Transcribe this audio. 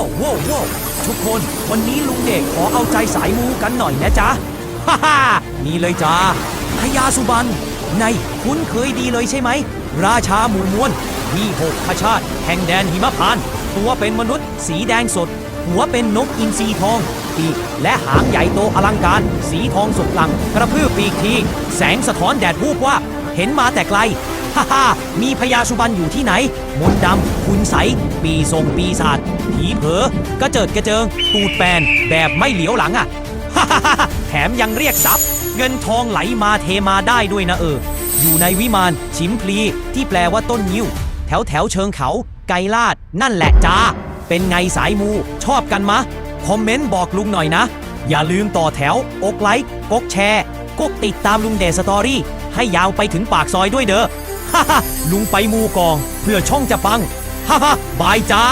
ว้วว้วว้วทุกคนวันนี้ลุงเด็กขอเอาใจสายมูกันหน่อยนะจ๊ะ ฮ่าฮ่านี่เลยจ้าพญาสุบัน ในคุ้นเคยดีเลยใช่ไหม ราชาหมู่มวนมีหกขชาติ แห่งแดนหิมพาน ตัวเป็นมนุษย์ สีแดงสด หัวเป็นนกอินทรีทอง ปีกและหางใหญ่โตอลังการ สีทองสดลัง กระพือปีกที แสงสะท้อนแดดวูบว่า เห็นมาแต่ไกล ฮ่าฮ่ามีพญาสุบันอยู่ที่ไหน มนดำคุณใส ปีทรงปีศาจผีเผลอกระเจิดกระเจิง ตูดแปนแบบไม่เหลียวหลังอะฮ่าฮ่าฮ่าแถมยังเรียกทรัพย์ เงินทองไหลมาเทมาได้ด้วยนะเออ อยู่ในวิมานชิมพลีที่แปลว่าต้นยิ้ว แถวแถวเชิงเขา ไกลลาด นั่นแหละจ้า เป็นไงสายมูชอบกันมะ คอมเมนต์บอกลุงหน่อยนะ อย่าลืมต่อแถว อกไลค์กกแชร์กกติดตามลุงเดสตอรี่ให้ยาวไปถึงปากซอยด้วยเด้อ ฮ่าลุงไปมูกอง เพื่อช่องจะปัง ฮ่าฮ่าบายจ้า